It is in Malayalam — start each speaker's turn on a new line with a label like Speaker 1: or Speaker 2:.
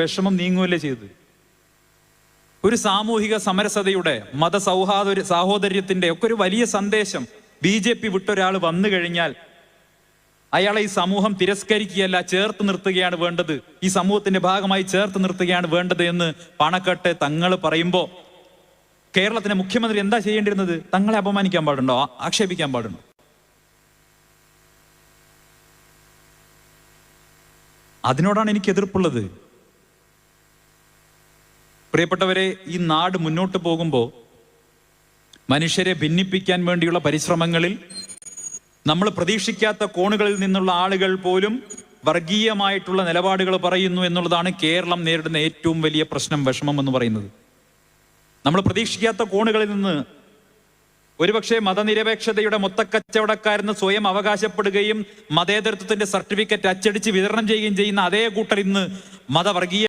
Speaker 1: വിഷമം നീങ്ങുകയല്ലേ ചെയ്തത്? ഒരു സാമൂഹിക സമരസതയുടെ മത സൗഹാദര്യ സാഹോദര്യത്തിന്റെ ഒക്കെ ഒരു വലിയ സന്ദേശം ബി ജെ പി വിട്ടൊരാൾ വന്നു കഴിഞ്ഞാൽ അയാളെ ഈ സമൂഹം തിരസ്കരിക്കുകയല്ല ചേർത്ത് നിർത്തുകയാണ് വേണ്ടത്. ഈ സമൂഹത്തിന്റെ ഭാഗമായി ചേർത്ത് നിർത്തുകയാണ് വേണ്ടത് എന്ന് പണക്കെട്ട് തങ്ങൾ പറയുമ്പോ കേരളത്തിന്റെ മുഖ്യമന്ത്രി എന്താ ചെയ്യേണ്ടിരുന്നത് തങ്ങളെ അപമാനിക്കാൻ പാടുണ്ടോ? ആക്ഷേപിക്കാൻ പാടുണ്ടോ? അതിനോടാണ് എനിക്ക് എതിർപ്പുള്ളത്. പ്രിയപ്പെട്ടവരെ ഈ നാട് മുന്നോട്ട് പോകുമ്പോൾ മനുഷ്യരെ ഭിന്നിപ്പിക്കാൻ വേണ്ടിയുള്ള പരിശ്രമങ്ങളിൽ നമ്മൾ പ്രതീക്ഷിക്കാത്ത കോണുകളിൽ നിന്നുള്ള ആളുകൾ പോലും വർഗീയമായിട്ടുള്ള നിലപാടുകൾ പറയുന്നു എന്നുള്ളതാണ് കേരളം നേരിടുന്ന ഏറ്റവും വലിയ പ്രശ്നം വിഷമം എന്ന് പറയുന്നത്. നമ്മൾ പ്രതീക്ഷിക്കാത്ത കോണുകളിൽ നിന്ന് ഒരുപക്ഷെ മതനിരപേക്ഷതയുടെ മൊത്തക്കച്ചവടക്കാരെന്ന് സ്വയം അവകാശപ്പെടുകയും മതേതരത്വത്തിന്റെ സർട്ടിഫിക്കറ്റ് അച്ചടിച്ച് വിതരണം ചെയ്യുകയും ചെയ്യുന്ന അതേ കൂട്ടർ ഇന്ന് മതവർഗീയ